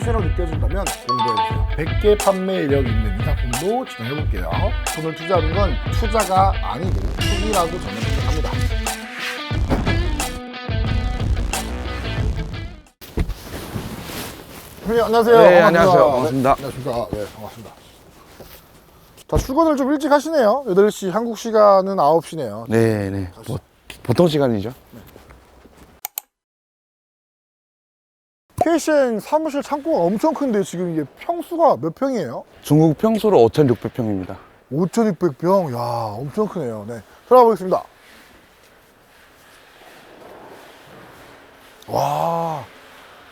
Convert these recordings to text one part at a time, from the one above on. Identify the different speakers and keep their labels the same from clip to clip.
Speaker 1: 시간을 느껴진다면 공부해주세요. 100개 판매 이력 있는 이 상품도 진행해볼게요. 돈을 투자하는 건 투자가 아니고 투기라고 저는 생각합니다. 선생님 안녕하세요.
Speaker 2: 네. 안녕하세요. 반갑습니다.
Speaker 1: 네, 안녕하십니까. 네, 반갑습니다. 자, 출근을 좀 일찍 하시네요. 8시, 한국 시간은 9시네요.
Speaker 2: 네, 네. 보, 보통 시간이죠.
Speaker 1: KCN 사무실 창고가 엄청 큰데 지금 이게 평수가 몇 평이에요?
Speaker 2: 중국 평수로 5,600평입니다.
Speaker 1: 5,600평. 야, 엄청 크네요. 네. 들어가 보겠습니다. 와,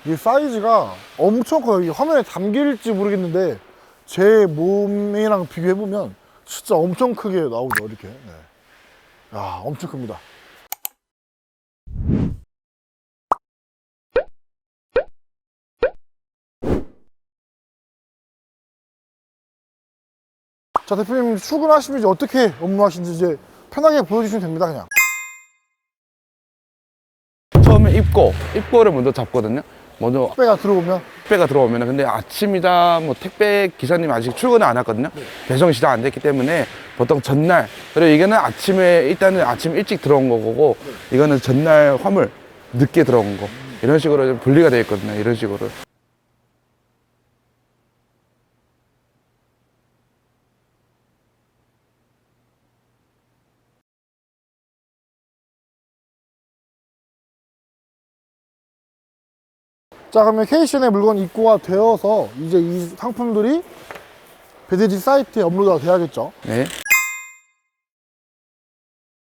Speaker 1: 이 사이즈가 엄청 커요. 이게 화면에 담길지 모르겠는데 제 몸이랑 비교해보면 진짜 엄청 크게 나오죠, 이렇게. 네. 야, 엄청 큽니다. 자, 대표님 출근하시면 이제 어떻게 업무하시는지 이제 편하게 보여주시면 됩니다, 그냥.
Speaker 2: 처음에 입고, 입고를 먼저 잡거든요. 먼저
Speaker 1: 택배가 들어오면
Speaker 2: 택배가 들어오면 근데 아침이다 뭐 택배 기사님 아직 출근을 안 했거든요. 배송이 시작 안 됐기 때문에 보통 전날 그리고 이거는 아침에 일단은 아침 일찍 들어온 거고 이거는 전날 화물 늦게 들어온 거 이런 식으로 좀 분리가 되어 있거든요. 이런 식으로.
Speaker 1: 자 그러면 KCN의 물건 입고가 되어서 이제 이 상품들이 배대지 사이트에 업로드가 돼야겠죠
Speaker 2: 네.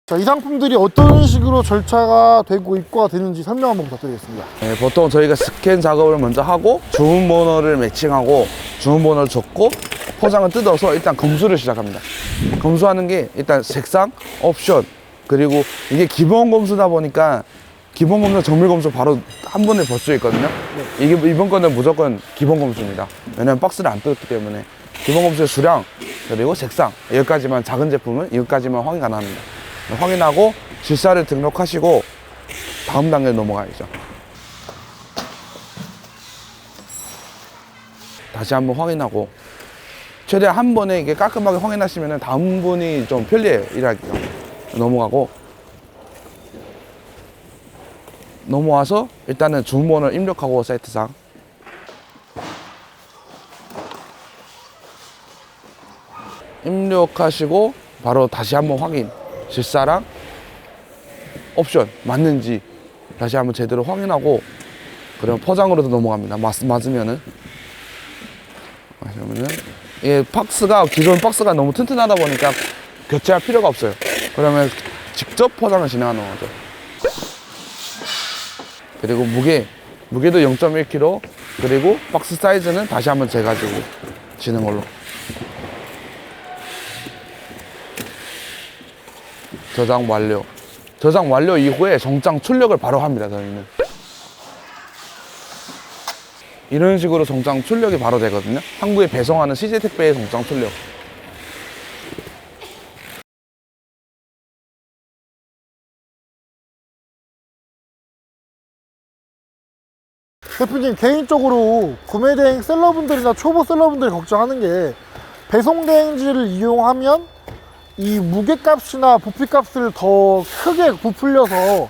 Speaker 1: 자 이 상품들이 어떤 식으로 절차가 되고 입고가 되는지 설명 한번 부탁드리겠습니다
Speaker 2: 네, 보통 저희가 스캔 작업을 먼저 하고 주문 번호를 매칭하고 주문 번호를 적고 포장을 뜯어서 일단 검수를 시작합니다. 검수하는 게 일단 색상, 옵션 그리고 이게 기본 검수다 보니까 기본 검수, 정밀 검수 바로 한 번에 볼 수 있거든요. 이게 이번 거는 무조건 기본 검수입니다. 왜냐면 박스를 안 뜯었기 때문에 기본 검수의 수량 그리고 색상 여기까지만 작은 제품은 이것까지만 확인 가능합니다. 확인하고 질사를 등록하시고 다음 단계 넘어가야죠. 다시 한번 확인하고 최대한 한 번에 이게 깔끔하게 확인하시면 다음 분이 좀 편리해요 일하기가 넘어가고 넘어와서 일단은 주문번호를 입력하고 사이트상. 입력하시고 바로 다시 한번 확인. 질사랑 옵션 맞는지 다시 한번 제대로 확인하고 그럼 포장으로도 넘어갑니다. 맞, 맞으면은. 맞으면은 이게 박스가 기존 박스가 너무 튼튼하다 보니까 교체할 필요가 없어요. 그러면 직접 포장을 진행하는 거죠 그리고 무게 무게도 0.1kg 그리고 박스 사이즈는 다시 한번 재가지고 지는 걸로. 저장 완료. 저장 완료 이후에 정장 출력을 바로 합니다 저희는. 이런 식으로 정장 출력이 바로 되거든요. 한국에 배송하는 CJ 택배의 정장 출력
Speaker 1: 대표님 개인적으로 구매 대행 셀러분들이나 초보 셀러분들이 걱정하는 게 배송 대행지를 이용하면 이 무게값이나 부피값을 더 크게 부풀려서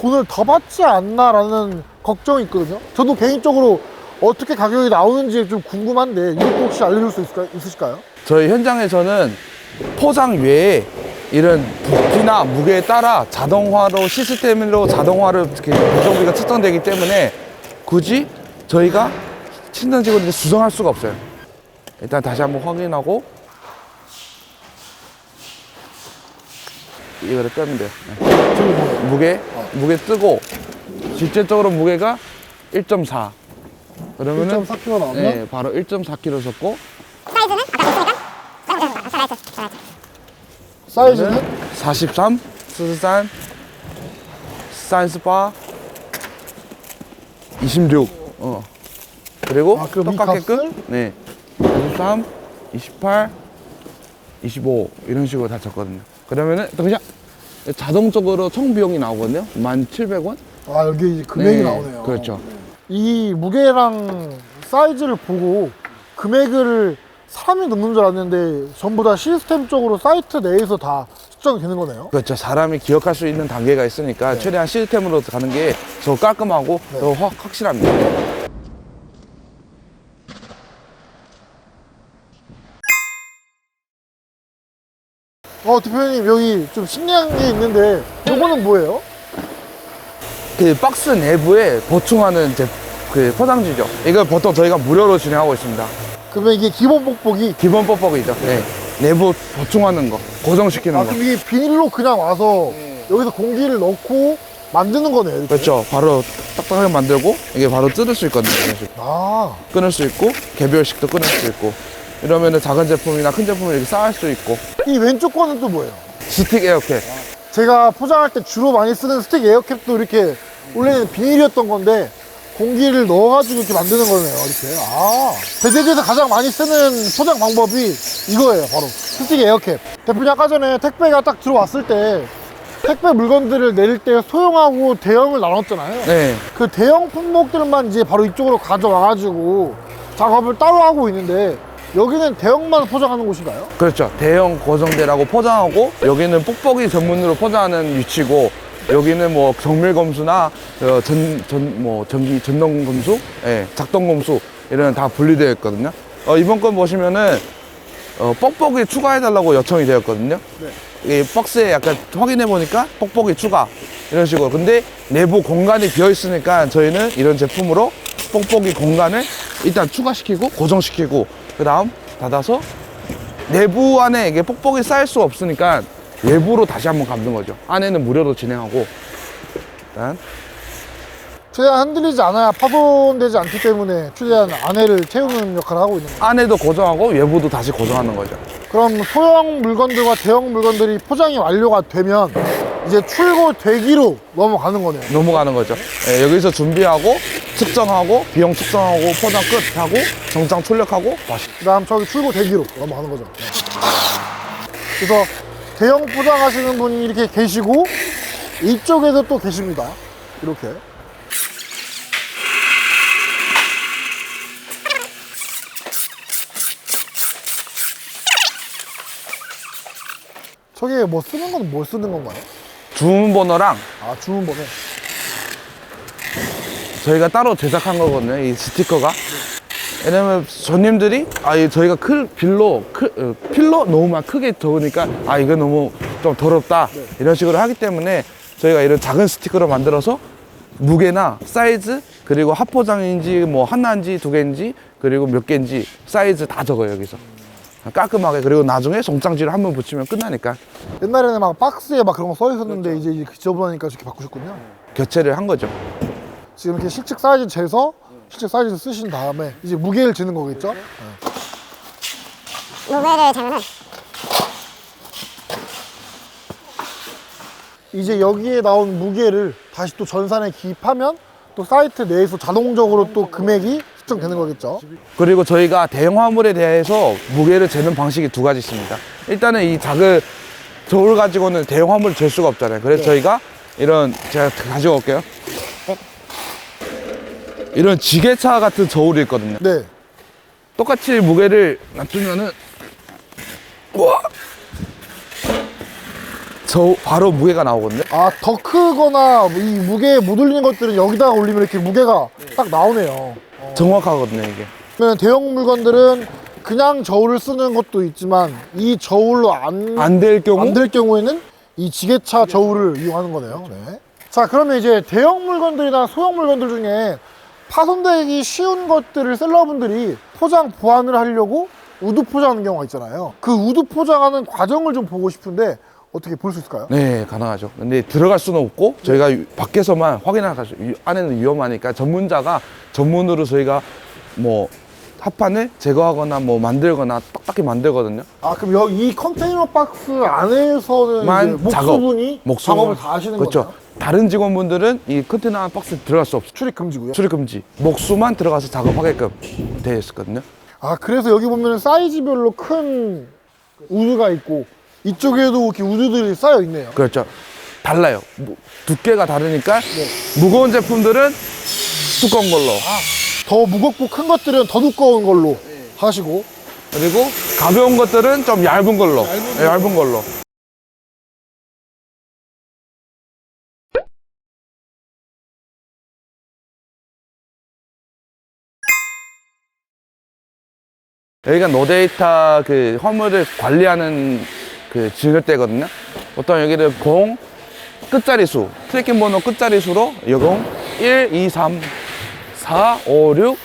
Speaker 1: 돈을 더 받지 않나라는 걱정이 있거든요 저도 개인적으로 어떻게 가격이 나오는지 좀 궁금한데 이것도 혹시 알려줄 수 있을까, 있으실까요?
Speaker 2: 저희 현장에서는 포장 외에 이런 부피나 무게에 따라 자동화로 시스템으로 자동화로 이렇게 배송비가 측정되기 때문에 굳이 저희가 친정 직원들이 수정할 수가 없어요. 일단 다시 한번 확인하고. 이거를 빼면 돼요. 네. 무게 무게 뜨고 실제적으로 무게가 1.4 그러면은
Speaker 1: 1.4kg 나오면
Speaker 2: 네, 바로 1.4kg 줬고.
Speaker 1: 사이즈는
Speaker 2: 43, 43, 43, 26. 어. 그리고
Speaker 1: 아, 그
Speaker 2: 똑같게끔
Speaker 1: 밑값을?
Speaker 2: 네. 23, 28, 25 이런 식으로 다 쳤거든요. 그러면은 또 그냥 자동적으로 총 비용이 나오거든요. 1,700원?
Speaker 1: 아 여기 이제 금액이 나오네요
Speaker 2: 그렇죠.
Speaker 1: 이 무게랑 사이즈를 보고 금액을 사람이 넣는 줄 알았는데 전부 다 시스템적으로 사이트 내에서 다 측정이 되는 거네요.
Speaker 2: 그렇죠. 사람이 기억할 수 있는 단계가 있으니까 최대한 시스템으로 가는 게 더 깔끔하고 더 확, 확실합니다.
Speaker 1: 어, 대표님 여기 좀 신기한 게 있는데 이거는 뭐예요?
Speaker 2: 그 박스 내부에 보충하는 제, 그 포장지죠. 이걸 보통 저희가 무료로 진행하고 있습니다.
Speaker 1: 그러면 이게 기본 뽁뽁이
Speaker 2: 기본 뻑뻑이죠. 네. 내부 보충하는 거, 고정시키는
Speaker 1: 아
Speaker 2: 거.
Speaker 1: 그럼 이게 비닐로 그냥 와서 여기서 공기를 넣고 만드는 거네요. 이렇게.
Speaker 2: 그렇죠. 바로 딱딱하게 만들고 이게 바로 뜯을 수 있거든요. 이런 식으로.
Speaker 1: 아,
Speaker 2: 끊을 수 있고 개별식도 끊을 수 있고 이러면은 작은 제품이나 큰 제품을 이렇게 쌓을 수 있고
Speaker 1: 이 왼쪽 거는 또 뭐예요?
Speaker 2: 스틱 에어캡
Speaker 1: 제가 포장할 때 주로 많이 쓰는 스틱 에어캡도 이렇게 원래는 비닐이었던 건데 공기를 넣어가지고 이렇게 만드는 거네요. 이렇게. 아, 대대에서 가장 많이 쓰는 포장 방법이 이거예요. 바로 스틱 에어캡. 대표님 아까 전에 택배가 딱 들어왔을 때 택배 물건들을 내릴 때 소형하고 대형을 나눴잖아요.
Speaker 2: 네
Speaker 1: 그 대형 품목들만 이제 바로 이쪽으로 가져와가지고 작업을 따로 하고 있는데 여기는 대형만 포장하는 곳인가요?
Speaker 2: 그렇죠 대형 고정대라고 포장하고 여기는 뽁뽁이 전문으로 포장하는 위치고 여기는 뭐 정밀 검수나 어, 전, 전, 뭐 전기 전동 검수, 예, 작동 검수 이런 다 분리되어 있거든요. 어, 이번 건 보시면은 어, 뽁뽁이 추가해달라고 요청이 되었거든요. 이 박스에 약간 확인해 보니까 뽁뽁이 추가 이런 식으로. 근데 내부 공간이 비어 있으니까 저희는 이런 제품으로 뽁뽁이 공간을 일단 추가시키고 고정시키고 그 다음 닫아서 내부 안에 이게 뽁뽁이 쌓일 수 없으니까 외부로 다시 한번 감는 거죠. 안에는 무료로 진행하고 일단
Speaker 1: 최대한 흔들리지 않아야 파손되지 않기 때문에 최대한 안에를 채우는 역할을 하고 있는 거예요.
Speaker 2: 안에도 고정하고 외부도 다시 고정하는 거죠.
Speaker 1: 그럼 소형 물건들과 대형 물건들이 포장이 완료가 되면 이제 출고 대기로 넘어가는 거네요.
Speaker 2: 넘어가는 거죠. 예, 여기서 준비하고 측정하고 비용 측정하고 포장 끝 하고 정장 출력하고 다시
Speaker 1: 그 다음 저기 출고 대기로 넘어가는 거죠. 네. 그래서 대형 포장하시는 분이 이렇게 계시고 이쪽에도 또 계십니다. 이렇게. 저게 뭐 쓰는 건 뭘 쓰는 건가요?
Speaker 2: 주문번호랑
Speaker 1: 아 주문번호.
Speaker 2: 저희가 따로 제작한 거거든요. 이 스티커가. 왜냐면 손님들이 아이 저희가 클 빌로 클, 어, 필로 너무 막 크게 적으니까 아 이거 너무 좀 더럽다. 이런 식으로 하기 때문에 저희가 이런 작은 스티커로 만들어서 무게나 사이즈 그리고 합포장인지 뭐 하나인지 두 개인지 그리고 몇 개인지 사이즈 다 적어요 여기서. 깔끔하게. 그리고 나중에 송장지를 한 번 붙이면 끝나니까.
Speaker 1: 옛날에는 막 박스에 막 그런 거 써 있었는데 이제 이제 지저분하니까 이렇게 바꾸셨군요.
Speaker 2: 교체를 한 거죠.
Speaker 1: 지금 이렇게 실측 사이즈 재서 실측 사이즈 쓰신 다음에 이제 무게를 재는 거겠죠? 네.
Speaker 3: 무게를 재면은
Speaker 1: 이제 여기에 나온 무게를 다시 또 전산에 기입하면 또 사이트 내에서 자동적으로 또 금액이 측정되는 거겠죠?
Speaker 2: 그리고 저희가 대형 화물에 대해서 무게를 재는 방식이 두 가지 있습니다. 일단은 이 작은 저울 가지고는 대형 화물을 잴 수가 없잖아요. 그래서 저희가 이런 제가 가지고 올게요. 이런 지게차 같은 저울이 있거든요.
Speaker 1: 네.
Speaker 2: 똑같이 무게를 놔두면은 우와 저 바로 무게가 나오거든요.
Speaker 1: 아, 더 크거나 이 무게에 못 올리는 것들은 여기다가 올리면 이렇게 무게가 딱 나오네요.
Speaker 2: 정확하거든요 이게.
Speaker 1: 그러면 대형 물건들은 그냥 저울을 쓰는 것도 있지만 이 저울로 안
Speaker 2: 안 될 경우
Speaker 1: 안 될 경우에는 이 지게차 저울을 이용하는 거네요. 네. 자, 그러면 이제 대형 물건들이나 소형 물건들 중에 파손되기 쉬운 것들을 셀러분들이 포장 보완을 하려고 우드 포장하는 경우가 있잖아요. 그 우드 포장하는 과정을 좀 보고 싶은데 어떻게 볼 수 있을까요?
Speaker 2: 네, 가능하죠. 근데 들어갈 수는 없고 저희가 유- 밖에서만 확인할 수. 안에는 위험하니까 전문자가 전문으로 저희가 뭐 합판을 제거하거나 뭐 만들거나 딱딱히 만들거든요.
Speaker 1: 아, 그럼 여기 이 컨테이너 박스 안에서는
Speaker 2: 만
Speaker 1: 이제
Speaker 2: 작업,
Speaker 1: 목수분이
Speaker 2: 목수분.
Speaker 1: 작업을 다 하시는
Speaker 2: 그렇죠. 다른 직원분들은 이 컨테이너 박스 들어갈 수 없어요.
Speaker 1: 출입 금지고요.
Speaker 2: 출입 금지. 목수만 들어가서 작업하게끔 되어 있었거든요.
Speaker 1: 아, 그래서 여기 보면 사이즈별로 큰 우드가 있고 이쪽에도 이렇게 우드들이 쌓여 있네요.
Speaker 2: 그렇죠. 달라요. 무- 두께가 다르니까
Speaker 1: 네.
Speaker 2: 무거운 제품들은 두꺼운 걸로.
Speaker 1: 더 무겁고 큰 것들은 더 두꺼운 걸로 하시고
Speaker 2: 그리고 가벼운 것들은 좀 얇은 걸로. 예, 얇은 걸로. 여기가 노데이터 그 화물을 관리하는 그 진열대거든요. 보통 여기를 공 끝자리 수, 트래킹 번호 끝자리 수로 여공 1, 2, 3, 4, 5, 6,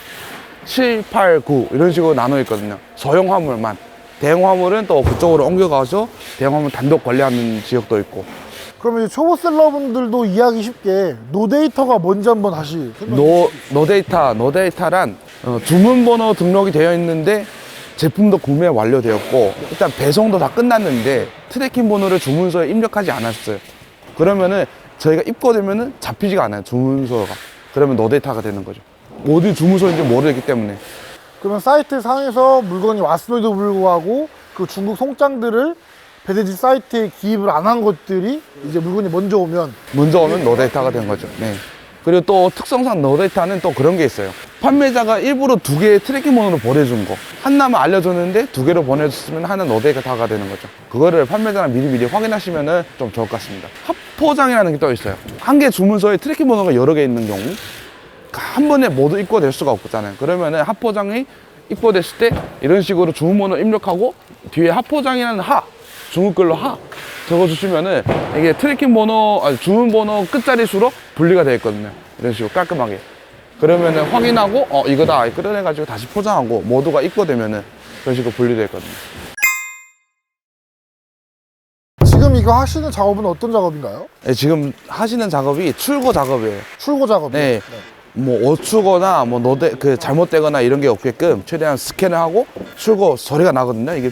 Speaker 2: 7, 8, 9 이런 식으로 나눠 있거든요. 소형 화물만. 대형 화물은 또 그쪽으로 옮겨가서 대형 화물 단독 관리하는 지역도 있고.
Speaker 1: 그러면 이제 초보 셀러분들도 이해하기 쉽게 노데이터가 뭔지 한번 다시
Speaker 2: 노, 노데이터, 노데이터란 어, 주문번호 등록이 되어 있는데 제품도 구매 완료되었고 일단 배송도 다 끝났는데 트래킹 번호를 주문서에 입력하지 않았어요. 그러면은 저희가 입고되면은 잡히지가 않아요. 주문서가. 그러면 노데이터가 되는 거죠. 어디 주문서인지 모르기 때문에.
Speaker 1: 그러면 사이트 상에서 물건이 왔음에도 불구하고 그 중국 송장들을 배대지 사이트에 기입을 안 한 것들이 이제 물건이 먼저 오면
Speaker 2: 먼저 오면 노데이터가 된 거죠. 네. 그리고 또 특성상 노데이터는 또 그런 게 있어요. 판매자가 일부러 두 개의 트래킹 번호를 보내준 거. 하나만 알려줬는데 두 개로 보내줬으면 하나 노데이터가 되는 거죠. 그거를 판매자랑 미리미리 확인하시면은 좀 좋을 것 같습니다. 합포장이라는 게또 있어요. 한 개 주문서에 트래킹 번호가 여러 개 있는 경우 한 번에 모두 입고될 수가 없잖아요. 그러면 은 합포장이 입고됐을 때 이런 식으로 주문번호 입력하고 뒤에 합포장이라는 하 중국 글로 하 적어주시면은 이게 트래킹 번호 아니 주문 번호 끝자리 수로 분리가 되어 있거든요. 이런 식으로 깔끔하게. 그러면은 확인하고 어 이거다 끌어내가지고 다시 포장하고 모두가 입고되면은 그런 식으로 분리되어 있거든요.
Speaker 1: 지금 이거 하시는 작업은 어떤 작업인가요?
Speaker 2: 네, 지금 하시는 작업이 출고 작업이에요.
Speaker 1: 출고 작업이요?
Speaker 2: 네. 뭐 어추거나 뭐 노대 그 잘못되거나 이런 게 없게끔 최대한 스캔을 하고 출고 소리가 나거든요. 이게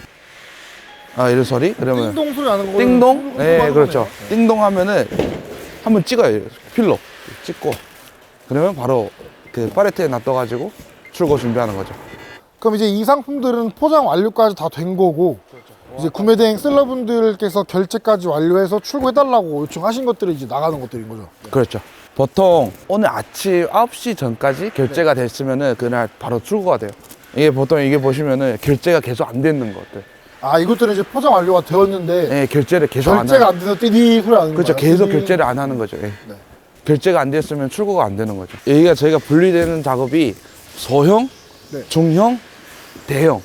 Speaker 2: 아 이런 소리 그러면
Speaker 1: 띵동 소리 나는 거
Speaker 2: 띵동 네 그렇죠. 띵동 하면은 한번 찍어요 필로 찍고 그러면 바로 그 파레트에 놔둬가지고 출고 준비하는 거죠.
Speaker 1: 그럼 이제 이 상품들은 포장 완료까지 다 된 거고 이제 구매 대행 셀러분들께서 결제까지 완료해서 출고해달라고 요청하신 것들이 이제 나가는 것들인 거죠.
Speaker 2: 그렇죠. 보통 오늘 아침 9시 전까지 결제가 됐으면은 그날 바로 출고가 돼요. 이게 보통 이게 보시면은 결제가 계속 안 되는 것들.
Speaker 1: 아 이것들은 이제 포장 완료가 되었는데
Speaker 2: 예, 결제를 계속 안
Speaker 1: 결제가
Speaker 2: 하는.
Speaker 1: 안 돼서 띠디 소리 나는
Speaker 2: 그렇죠.
Speaker 1: 거예요.
Speaker 2: 계속
Speaker 1: 띠디.
Speaker 2: 결제를 안 하는 거죠. 예.
Speaker 1: 네.
Speaker 2: 결제가 안 됐으면 출고가 안 되는 거죠. 여기가 저희가 분리되는 작업이 소형,
Speaker 1: 네.
Speaker 2: 중형, 대형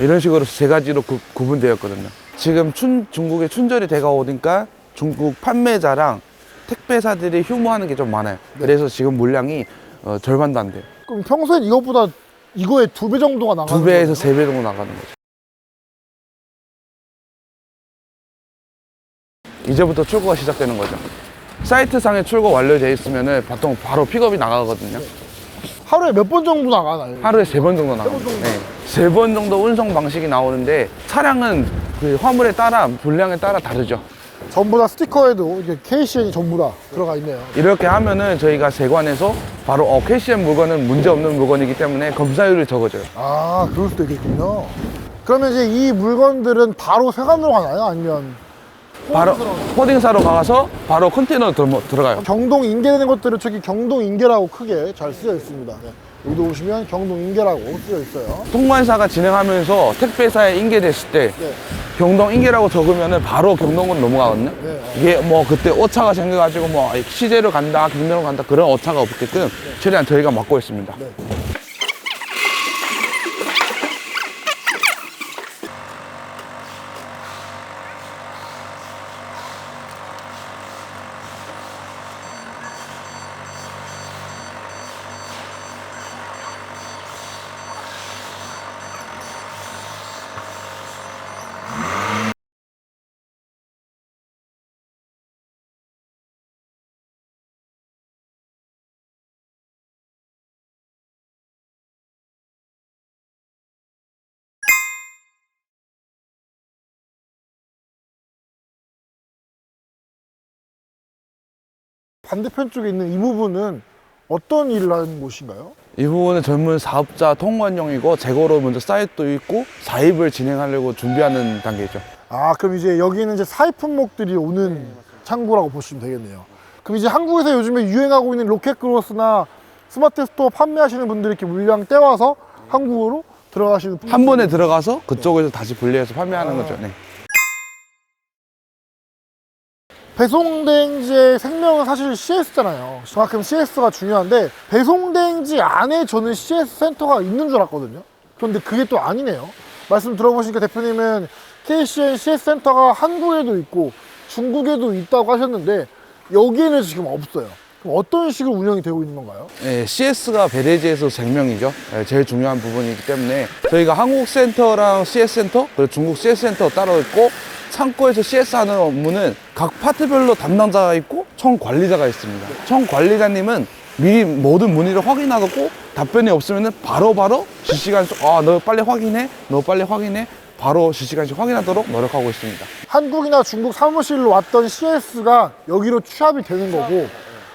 Speaker 2: 이런 식으로 세 가지로 구, 구분되었거든요. 지금 춘, 중국에 춘절이 돼가 오니까 중국 판매자랑 택배사들이 휴무하는 게 좀 많아요. 그래서 지금 물량이 어, 절반도 안 돼요.
Speaker 1: 그럼 평소엔 이것보다 이거의 두 배 정도가 나가는
Speaker 2: 두 배에서? 세 배 정도 나가는 거죠. 이제부터 출고가 시작되는 거죠. 사이트 상에 출고 완료되어 있으면은 보통 바로 픽업이 나가거든요.
Speaker 1: 하루에 몇 번 정도 나가나요?
Speaker 2: 하루에 세 번 정도 나갑니다. 네. 세번 정도 운송 방식이 나오는데 차량은 그 화물에 따라 분량에 따라 다르죠.
Speaker 1: 전부 다 스티커에도 이게 KCN이 전부 다 들어가 있네요.
Speaker 2: 이렇게 하면은 저희가 세관에서 바로 어, KCM 물건은 문제 없는 물건이기 때문에 검사율을 적어줘요.
Speaker 1: 아 그럴 수도 있겠군요. 그러면 이제 이 물건들은 바로 세관으로 가나요? 아니면
Speaker 2: 바로 포딩사로 가서 바로 컨테이너로 들어- 들어 가요.
Speaker 1: 경동 인계되는 것들은 저기 경동 인계라고 크게 잘 쓰여 있습니다. 네. 여기도 보시면 경동 인계라고 쓰여 있어요.
Speaker 2: 통관사가 진행하면서 택배사에 인계됐을 때
Speaker 1: 네.
Speaker 2: 경동 인계라고 적으면은 바로 경동으로 넘어가거든요.
Speaker 1: 네.
Speaker 2: 이게 뭐 그때 오차가 생겨가지고 뭐 시제로 간다, 경동으로 간다 그런 오차가 없게끔 최대한 저희가 막고 있습니다.
Speaker 1: 네. 반대편 쪽에 있는 이 부분은 어떤 일을 하는 곳인가요?
Speaker 2: 이 부분은 젊은 사업자 통관용이고 재고로 먼저 사이트도 있고 사입을 진행하려고 준비하는 단계죠.
Speaker 1: 아 그럼 이제 여기는 이제 사입 품목들이 오는 창고라고 보시면 되겠네요. 그럼 이제 한국에서 요즘에 유행하고 있는 로켓 크로스나 스마트 스토어 판매하시는 분들이 이렇게 물량 떼와서 한국으로 들어가시는
Speaker 4: 한 번에 들어가서 그쪽에서 다시 분리해서 판매하는 거죠. 네.
Speaker 1: 배송대행지의 생명은 사실 CS잖아요. 그만큼 CS가 중요한데 배송대행지 안에 저는 CS 센터가 있는 줄 알았거든요. 그런데 그게 또 아니네요. 말씀 들어보시니까 대표님은 KCN CS 센터가 한국에도 있고 중국에도 있다고 하셨는데 여기에는 지금 없어요. 어떤 식으로 운영이 되고 있는 건가요?
Speaker 4: 네, CS가 베레지에서 생명이죠. 네, 제일 중요한 부분이기 때문에 저희가 한국 센터랑 CS 센터 그리고 중국 CS 센터 따로 있고 창고에서 CS 하는 업무는 각 파트별로 담당자가 있고 청 관리자가 있습니다. 청 관리자님은 미리 모든 문의를 확인하고 답변이 없으면 바로바로 실시간 아너 빨리 확인해 너 빨리 확인해 바로 실시간씩 확인하도록 노력하고 있습니다.
Speaker 1: 한국이나 중국 사무실로 왔던 CS가 여기로 취합이 되는 거고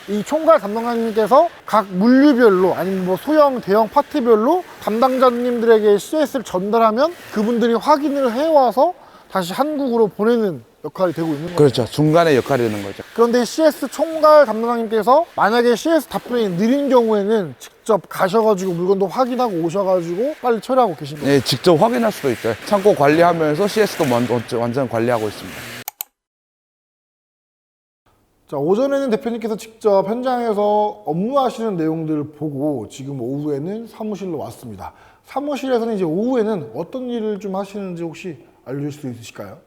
Speaker 1: 이 총괄 담당자님께서 각 물류별로 아니면 뭐 소형 대형 파트별로 담당자님들에게 CS를 전달하면 그분들이 확인을 해와서 다시 한국으로 보내는 역할이 되고 있는 거죠.
Speaker 4: 그렇죠. 중간에 역할이 되는 거죠.
Speaker 1: 그런데 CS 총괄 담당자님께서 만약에 CS 답변이 느린 경우에는 직접 가셔가지고 물건도 확인하고 오셔가지고 빨리 처리하고 계신 거예요.
Speaker 4: 네, 직접 확인할 수도 있어요. 창고 관리하면서 CS도 완전 관리하고 있습니다.
Speaker 1: 자, 오전에는 대표님께서 직접 현장에서 업무하시는 내용들을 보고 지금 오후에는 사무실로 왔습니다. 사무실에서는 이제 오후에는 어떤 일을 좀 하시는지 혹시 알려줄 수 있으실까요?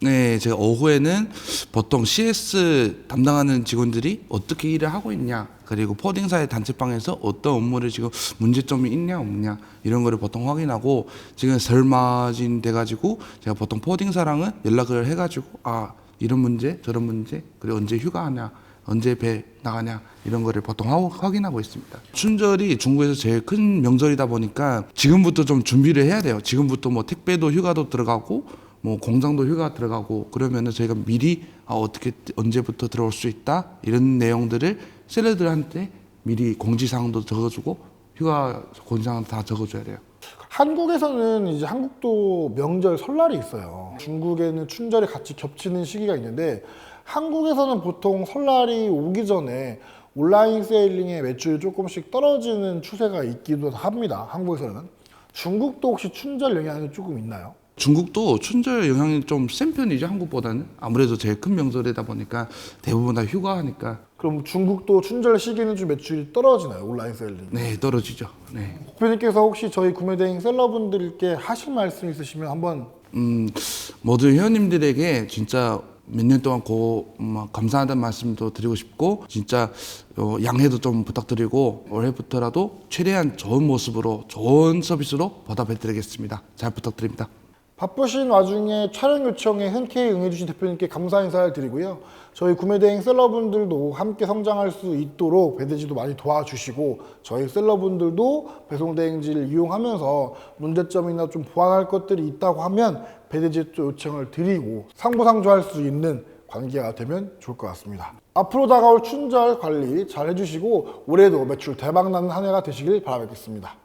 Speaker 2: 네, 제가 오후에는 보통 CS 담당하는 직원들이 어떻게 일을 하고 있냐, 그리고 포딩사의 단체방에서 어떤 업무를 지금 문제점이 있냐 없냐 이런 거를 보통 확인하고 지금 설마진 돼가지고 제가 보통 포딩사랑은 연락을 해가지고 아 이런 문제 저런 문제 그리고 언제 휴가하냐 언제 배 나가냐 이런 거를 보통 하고 확인하고 있습니다. 춘절이 중국에서 제일 큰 명절이다 보니까 지금부터 좀 준비를 해야 돼요. 지금부터 뭐 택배도 휴가도 들어가고 뭐 공장도 휴가 들어가고 그러면은 저희가 미리 아, 어떻게 언제부터 들어올 수 있다 이런 내용들을 셀러들한테 미리 공지사항도 적어주고 휴가 공지사항 다 적어줘야 돼요.
Speaker 1: 한국에서는 이제 한국도 명절 설날이 있어요. 중국에는 춘절이 같이 겹치는 시기가 있는데 한국에서는 보통 설날이 오기 전에 온라인 세일링의 매출이 조금씩 떨어지는 추세가 있기도 합니다. 한국에서는. 중국도 혹시 춘절 영향이 조금 있나요?
Speaker 2: 중국도 춘절 영향이 좀 센 편이죠 한국보다는 아무래도 제일 큰 명절이다 보니까 대부분 다 휴가하니까
Speaker 1: 그럼 중국도 춘절 시기는 좀 매출이 떨어지나요? 온라인 세일링.
Speaker 2: 네 떨어지죠. 네.
Speaker 1: 대표님께서 혹시 저희 구매대행 셀러분들께 하실 말씀 있으시면 한번
Speaker 2: 음, 모든 회원님들에게 진짜 몇 년 동안 고 음, 감사하다는 말씀도 드리고 싶고 진짜 어, 양해도 좀 부탁드리고 올해부터라도 최대한 좋은 모습으로 좋은 서비스로 보답해드리겠습니다. 잘 부탁드립니다.
Speaker 1: 바쁘신 와중에 촬영 요청에 흔쾌히 응해주신 대표님께 감사 인사를 드리고요. 저희 구매대행 셀러분들도 함께 성장할 수 있도록 배대지도 많이 도와주시고 저희 셀러분들도 배송대행지를 이용하면서 문제점이나 좀 보완할 것들이 있다고 하면 배대지 요청을 드리고 상부상조할 수 있는 관계가 되면 좋을 것 같습니다. 앞으로 다가올 춘절 관리 잘 해주시고 올해도 매출 대박나는 한 해가 되시길 바라겠습니다.